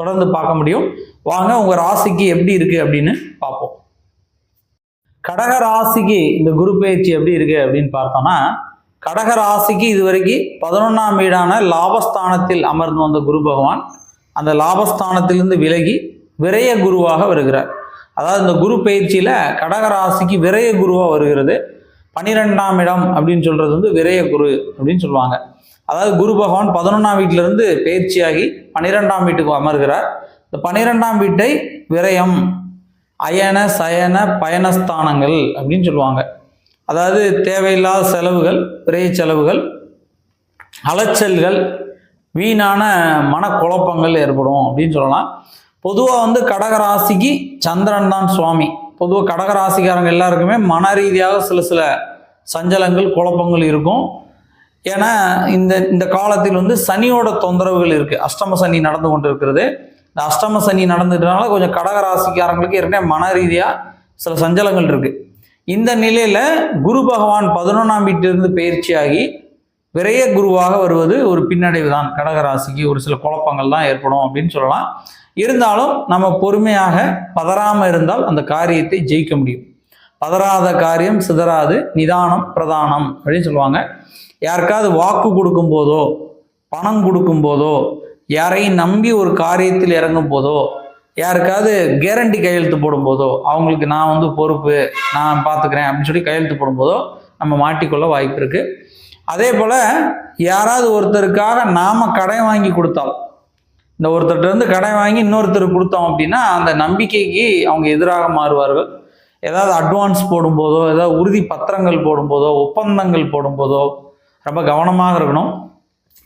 தொடர்ந்து பார்க்க முடியும். வாங்க உங்கள் ராசிக்கு எப்படி இருக்குது அப்படின்னு பார்ப்போம். கடக ராசிக்கு இந்த குரு பயிற்சி எப்படி இருக்கு அப்படின்னு பார்த்தோம்னா கடக ராசிக்கு இதுவரைக்கும் பதினொன்றாம் வீடான லாபஸ்தானத்தில் அமர்ந்து வந்த குரு பகவான் அந்த லாபஸ்தானத்திலிருந்து விலகி விரைய குருவாக வருகிறார். அதாவது இந்த குரு பயிற்சியில் கடக ராசிக்கு விரைய குருவாக வருகிறது. பன்னிரெண்டாம் இடம் அப்படின்னு சொல்கிறது வந்து விரைய குரு அப்படின்னு சொல்லுவாங்க. அதாவது குரு பகவான் பதினொன்றாம் வீட்டிலிருந்து பயிற்சியாகி பன்னிரெண்டாம் வீட்டுக்கு அமர்கிறார். இந்த பன்னிரெண்டாம் வீட்டை விரயம் அயன சயன பயணஸ்தானங்கள் அப்படின்னு சொல்லுவாங்க. அதாவது தேவையில்லாத செலவுகள் விரைய செலவுகள் அலைச்சல்கள் வீணான மனக்குழப்பங்கள் ஏற்படும் அப்படின்னு சொல்லலாம். பொதுவாக வந்து கடகராசிக்கு சந்திரன் தான் சுவாமி. பொதுவாக கடகராசிக்காரங்க எல்லாருக்குமே மன ரீதியாக சில சில சஞ்சலங்கள் குழப்பங்கள் இருக்கும். ஏன்னா இந்த இந்த காலத்தில் வந்து சனியோட தொந்தரவுகள் இருக்குது அஷ்டம சனி நடந்து கொண்டு இருக்கிறது இந்த அஷ்டம சனி நடந்துட்டனால கொஞ்சம் கடகராசிக்காரங்களுக்கு ஏற்கனவே மன ரீதியாக சில சஞ்சலங்கள் இருக்குது இந்த நிலையில் குரு பகவான் பதினொன்றாம் வீட்டிலிருந்து பயிற்சியாகி விரைய குருவாக வருவது ஒரு பின்னடைவு தான் கடகராசிக்கு ஒரு சில குழப்பங்கள் தான் ஏற்படும் அப்படின்னு சொல்லலாம். இருந்தாலும் நம்ம பொறுமையாக பதறாமல் இருந்தால் அந்த காரியத்தை ஜெயிக்க முடியும். பதறாத காரியம் சிதறாது நிதானம் பிரதானம் அப்படின்னு சொல்லுவாங்க. யாருக்காவது வாக்கு கொடுக்கும் போதோ பணம் கொடுக்கும் போதோ யாரையும் நம்பி ஒரு காரியத்தில் இறங்கும் போதோ யாருக்காவது கேரண்டி கையெழுத்து போடும்போதோ அவங்களுக்கு நான் வந்து பொறுப்பு நான் பார்த்துக்கிறேன் அப்படின்னு சொல்லி கையெழுத்து போடும்போதோ நம்ம மாட்டிக்கொள்ள வாய்ப்பு இருக்குது அதே போல் யாராவது ஒருத்தருக்காக நாம் கடன் வாங்கி கொடுத்தால் இந்த ஒருத்தர்கிட்ட இருந்து கடன் வாங்கி இன்னொருத்தருக்கு கொடுத்தோம் அப்படின்னா அந்த நம்பிக்கைக்கு அவங்க எதிராக மாறுவார்கள். ஏதாவது அட்வான்ஸ் போடும்போதோ ஏதாவது உறுதி பத்திரங்கள் போடும்போதோ ஒப்பந்தங்கள் போடும்போதோ ரொம்ப கவனமாக இருக்கணும்.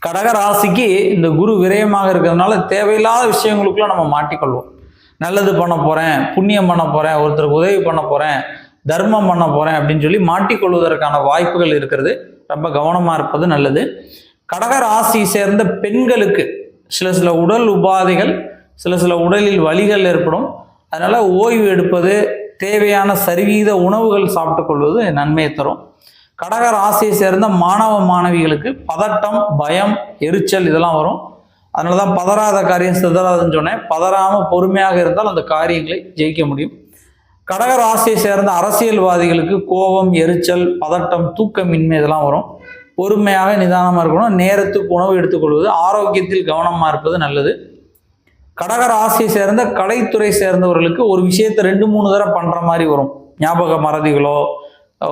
கடக ராசிக்கு இந்த குரு விரயமாக இருக்கிறதுனால தேவையில்லாத விஷயங்களுக்குள்ள நம்ம மாட்டிக்கொள்வோம். நல்லது பண்ண போகிறேன் புண்ணியம் பண்ண போகிறேன் ஒருத்தருக்கு உதவி பண்ண போகிறேன் தர்மம் பண்ண போகிறேன் அப்படின்னு சொல்லி மாட்டிக்கொள்வதற்கான வாய்ப்புகள் இருக்கிறது. ரொம்ப கவனமாக இருப்பது நல்லது. கடக ராசி சேர்ந்த பெண்களுக்கு சில சில உடல் உபாதைகள் சில சில உடலில் வலிகள் ஏற்படும். அதனால் ஓய்வு எடுப்பது தேவையான சரிவீத உணவுகள் சாப்பிட்டுக் கொள்வது நன்மையை தரும். கடக ராசியை சேர்ந்த மாணவ மாணவிகளுக்கு பதட்டம் பயம் எரிச்சல் இதெல்லாம் வரும். அதனால தான் பதறாத காரியம் சிதறாதுன்னு சொன்னேன். பதறாமல் பொறுமையாக இருந்தால் அந்த காரியங்களை ஜெயிக்க முடியும். கடக ராசியை சேர்ந்த அரசியல்வாதிகளுக்கு கோபம் எரிச்சல் பதட்டம் தூக்கமின்மை இதெல்லாம் வரும். பொறுமையாக நிதானமாக இருக்கணும். நேரத்துக்கு உணவு எடுத்துக்கொள்வது ஆரோக்கியத்தில் கவனமாக இருப்பது நல்லது. கடக ராசியை சேர்ந்த கலைத்துறை சேர்ந்தவர்களுக்கு ஒரு விஷயத்த ரெண்டு மூணு தடவை பண்ணுற மாதிரி வரும். ஞாபக மறதிகளோ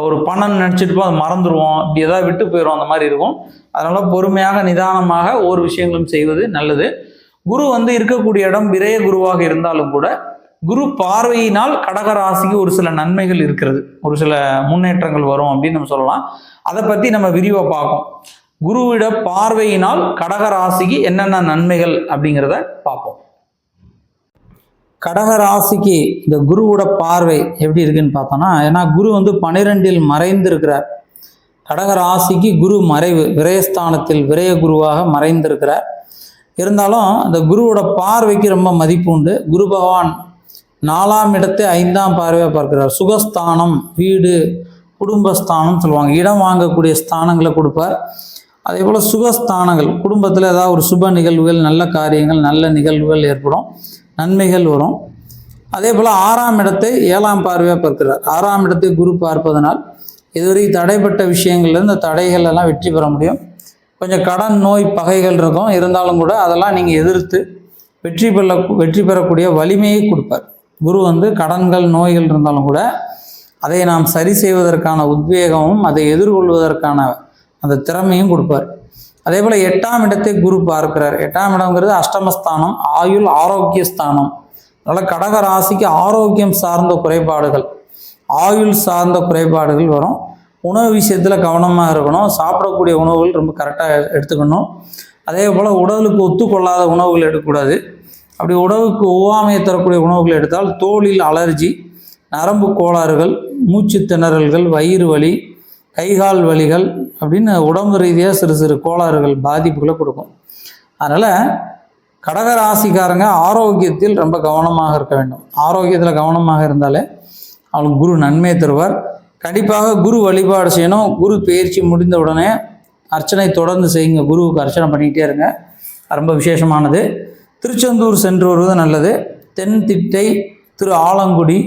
ஒரு பணம் நினச்சிட்டு அதை மறந்துடுவோம் இப்படி ஏதாவது விட்டு போயிடும் அந்த மாதிரி இருக்கும். அதனால் பொறுமையாக நிதானமாக ஒவ்வொரு விஷயங்களும் செய்வது நல்லது. குரு வந்து இருக்கக்கூடிய இடம் விரய குருவாக இருந்தாலும் கூட குரு பார்வையினால் கடக ராசிக்கு ஒரு சில நன்மைகள் இருக்கிறது. ஒரு சில முன்னேற்றங்கள் வரும் அப்படின்னு நம்ம சொல்லலாம். அதை பற்றி நம்ம விரிவாக பார்ப்போம். குருவிட பார்வையினால் கடக ராசிக்கு என்னென்ன நன்மைகள் அப்படிங்கிறத பார்ப்போம். கடக ராசிக்கு இந்த குருவோட பார்வை எப்படி இருக்குன்னு பார்த்தோம்னா ஏன்னா குரு வந்து பனிரெண்டில் மறைந்திருக்கிறார். கடகராசிக்கு கடக ராசிக்கு குரு மறைவு விரயஸ்தானத்தில் விரய குருவாக மறைந்திருக்கிறார். இருந்தாலும் அந்த குருவோட பார்வைக்கு ரொம்ப மதிப்பு உண்டு. குரு பகவான் நாலாம் இடத்தை ஐந்தாம் பார்வையாக பார்க்கிறார். சுகஸ்தானம் வீடு குடும்பஸ்தானம் சொல்லுவாங்க. இடம் வாங்கக்கூடிய ஸ்தானங்களை கொடுப்பார். அதே போல் சுகஸ்தானங்கள் குடும்பத்தில் ஏதாவது ஒரு சுப நிகழ்வுகள் நல்ல காரியங்கள் நல்ல நிகழ்வுகள் ஏற்படும். நன்மைகள் வரும். அதே போல் ஆறாம் இடத்தை ஏழாம் பார்வையாக பார்க்கிறார். ஆறாம் இடத்தை குரு பார்ப்பதனால் இதுவரை தடைப்பட்ட விஷயங்கள்ல இந்த தடைகள் எல்லாம் வெற்றி பெற முடியும். கொஞ்சம் கடன் நோய் பகைகள் இருக்கும். இருந்தாலும் கூட அதெல்லாம் நீங்கள் எதிர்த்து வெற்றி பெற வெற்றி பெறக்கூடிய வலிமையை கொடுப்பார். குரு வந்து கடன்கள் நோய்கள் இருந்தாலும் கூட அதை நாம் சரி செய்வதற்கான உத்வேகமும் அதை எதிர்கொள்வதற்கான அந்த திறமையும் கொடுப்பார். அதே போல் எட்டாம் இடத்தை குரு பார்க்கிறார். எட்டாம் இடம்ங்கிறது அஷ்டமஸ்தானம் ஆயுள் ஆரோக்கிய ஸ்தானம் அதனால் கடக ராசிக்கு ஆரோக்கியம் சார்ந்த குறைபாடுகள் ஆயுள் சார்ந்த குறைபாடுகள் வரும். உணவு விஷயத்தில் கவனமாக இருக்கணும். சாப்பிடக்கூடிய உணவுகள் ரொம்ப கரெக்டாக எடுத்துக்கணும். அதே போல் உடலுக்கு ஒத்துக்கொள்ளாத உணவுகள் எடுக்கக்கூடாது. அப்படி உணவுக்கு ஒவ்வாமையை தரக்கூடிய உணவுகள் எடுத்தால் தோலில் அலர்ஜி நரம்பு கோளாறுகள் மூச்சு திணறல்கள் வயிறு வலி கைகால் வலிகள் அப்படின்னு உடம்பு ரீதியாக சிறு சிறு கோளாறுகள் பாதிப்புகளை கொடுக்கும். அதனால் கடகராசிக்காரங்க ஆரோக்கியத்தில் ரொம்ப கவனமாக இருக்க வேண்டும். ஆரோக்கியத்தில் கவனமாக இருந்தாலே அவங்களுக்கு குரு நன்மையை தருவார். கண்டிப்பாக குரு வழிபாடு செய்யணும். குரு பயிற்சி முடிந்த உடனே அர்ச்சனை தொடர்ந்து செய்யுங்க. குருவுக்கு அர்ச்சனை பண்ணிக்கிட்டே இருங்க. ரொம்ப விசேஷமானது. திருச்செந்தூர் சென்று வருவது நல்லது. தென் திட்டை திரு ஆலங்குடி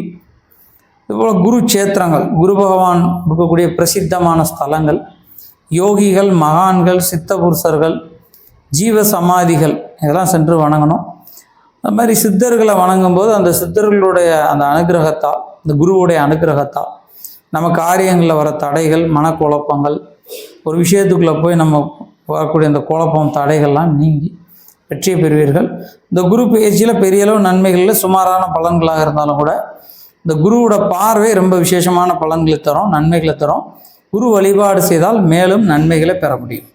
இதுபோல் குரு சேத்திரங்கள் குரு பகவான் இருக்கக்கூடிய பிரசித்தமான ஸ்தலங்கள். யோகிகள் மகான்கள் சித்த புருஷர்கள் ஜீவ சமாதிகள் இதெல்லாம் சென்று வணங்கணும். அது மாதிரி சித்தர்களை வணங்கும்போது அந்த சித்தர்களுடைய அந்த அனுகிரகத்தால் இந்த குருவுடைய அனுகிரகத்தால் நம்ம காரியங்களில் வர தடைகள் மனக்குழப்பங்கள் ஒரு விஷயத்துக்குள்ளே போய் நம்ம வரக்கூடிய அந்த குழப்பம் தடைகள்லாம் நீங்கி வெற்றியை பெறுவீர்கள். இந்த குரு பயிற்சியில் பெரிய அளவு நன்மைகளில் சுமாரான பலன்களாக இருந்தாலும் கூட இந்த குருவோட பார்வை ரொம்ப விசேஷமான பலன்களை தரும் நன்மைகளை தரும். குரு வழிபாடு செய்தால் மேலும் நன்மைகளை பெற முடியும்.